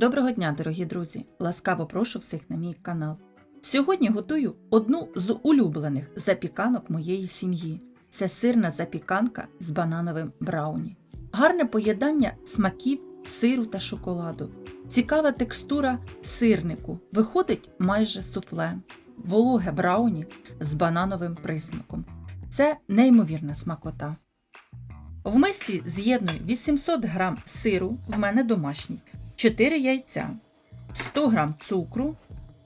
Доброго дня, дорогі друзі! Ласкаво прошу всіх на мій канал. Сьогодні готую одну з улюблених запіканок моєї сім'ї. Це сирна запіканка з банановим брауні. Гарне поєднання смаків, сиру та шоколаду. Цікава текстура сирнику. Виходить майже суфле, вологе брауні з банановим присмаком. Це неймовірна смакота. В мисці з'єдную 800 г сиру, в мене домашній, 4 яйця, 100 г цукру,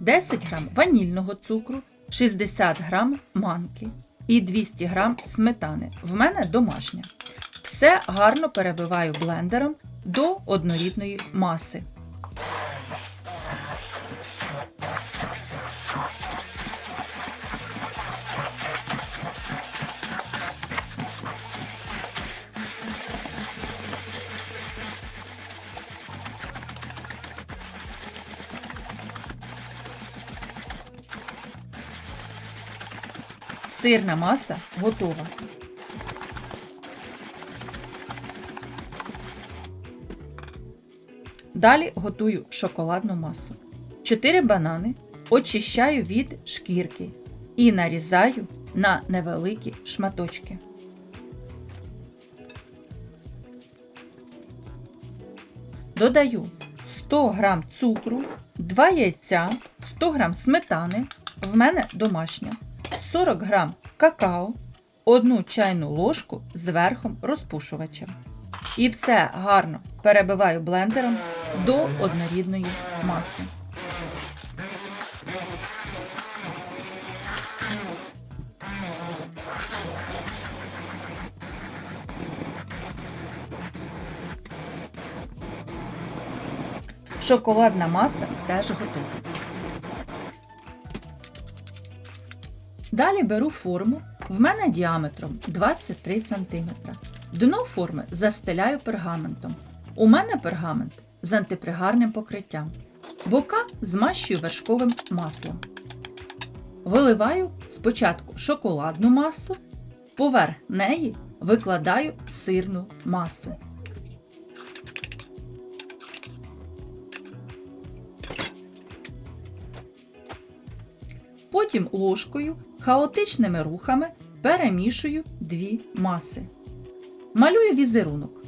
10 г ванільного цукру, 60 г манки і 200 г сметани. В мене домашня. Все гарно перебиваю блендером до однорідної маси. Сирна маса готова. Далі готую шоколадну масу. 4 банани очищаю від шкірки і нарізаю на невеликі шматочки. Додаю 100 г цукру, 2 яйця, 100 г сметани, в мене домашня, 40 г какао, 1 чайну ложку з верхом розпушувача. І все гарно перебиваю блендером до однорідної маси. Шоколадна маса теж готова. Далі беру форму, в мене діаметром 23 см. Дно форми застеляю пергаментом. У мене пергамент з антипригарним покриттям. Бока змащую вершковим маслом. Виливаю спочатку шоколадну масу, поверх неї викладаю сирну масу. Потім ложкою хаотичними рухами перемішую дві маси. Малюю візерунок.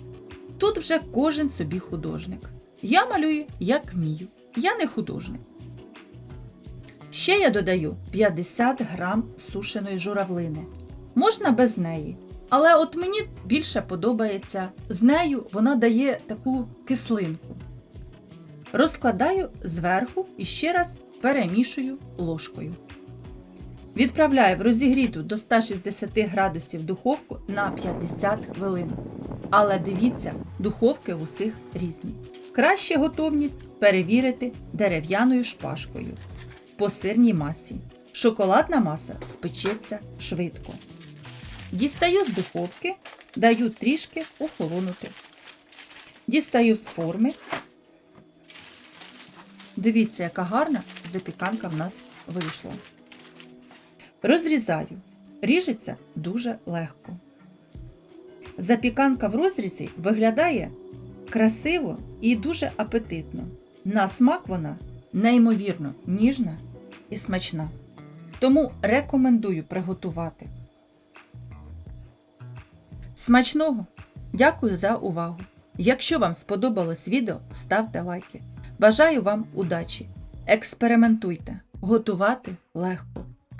Тут вже кожен собі художник. Я малюю, як вмію. Я не художник. Ще я додаю 50 грам сушеної журавлини. Можна без неї. Але от мені більше подобається з нею вона дає таку кислинку. Розкладаю зверху і ще раз перемішую ложкою. Відправляю в розігріту до 160 градусів духовку на 50 хвилин. Але дивіться, духовки в усіх різні. Краще готовність перевірити дерев'яною шпажкою по сирній масі. Шоколадна маса спечеться швидко. Дістаю з духовки, даю трішки охолонути. Дістаю з форми. Дивіться, яка гарна запіканка в нас вийшла. Розрізаю. Ріжеться дуже легко. Запіканка в розрізі виглядає красиво і дуже апетитно. На смак вона неймовірно ніжна і смачна. Тому рекомендую приготувати. Смачного! Дякую за увагу! Якщо вам сподобалось відео, ставте лайки. Бажаю вам удачі! Експериментуйте! Готувати легко!